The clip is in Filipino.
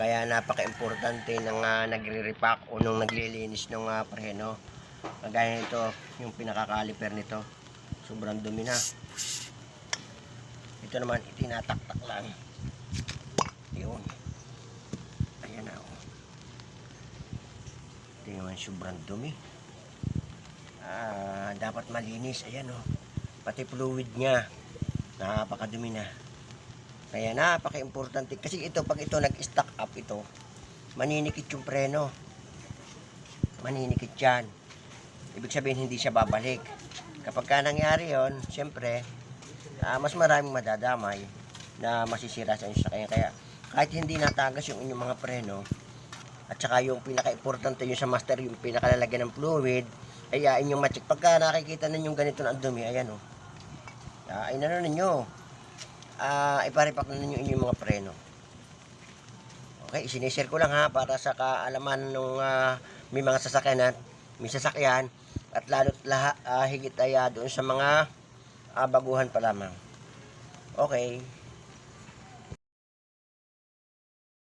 Kaya napaka-importante ng uh, nagre-repack o nung naglilinis ng uh, preno. Kagaya nito, yung pinaka-caliper nito. Sobrang dumi na. Ito naman, itinataktak lang. Yun. Ayan na. Oh. Ito naman, sobrang dumi. Ah, dapat malinis. Ayan oh. Pati fluid niya. Napakadumi na. Kaya napaka-importante. Kasi ito, pag ito nag-stack up ito, maninikit yung preno. Maninikit yan. Ibig sabihin, hindi siya babalik. Kapag ka nangyari yon, siyempre, ah, mas maraming madadamay na masisira sa inyong sasakyan. Kaya kahit hindi natagas yung inyong mga preno, at saka yung pinaka-importante yung sa master, yung pinakalalagyan ng fluid, ay uh, inyong ma-check. Pagka nakikita ninyong ganito na dumi, ayan o. Oh. Uh, inano ninyo, uh, iparipak na ninyo inyong mga preno. Okay, sinishare ko lang ha para sa kaalaman ng uh, may mga sasakyan at may sasakyan at lalo't lahat uh, higit ay uh, doon sa mga uh, baguhan pa lamang. Okay.